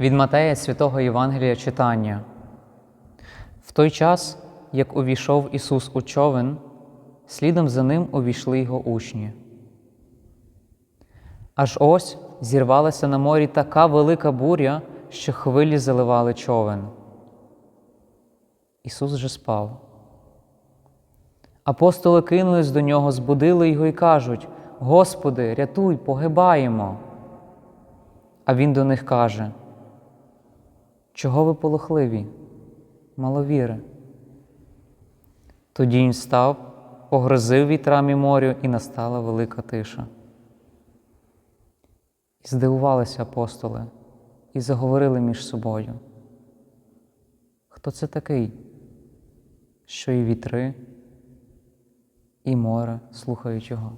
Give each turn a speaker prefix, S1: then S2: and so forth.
S1: Від Матея святого Євангелія читання. В той час, як увійшов Ісус у човен, слідом за ним увійшли його учні. Аж ось зірвалася на морі така велика буря, що хвилі заливали човен. Ісус же спав. Апостоли кинулись до нього, збудили його і кажуть: Господи, рятуй, погибаємо. А він до них каже: Чого ви полохливі, маловіри? Тоді він став, погрозив вітрам і морю, і настала велика тиша. І здивувалися апостоли і заговорили між собою. Хто це такий, що і вітри, і море слухають його?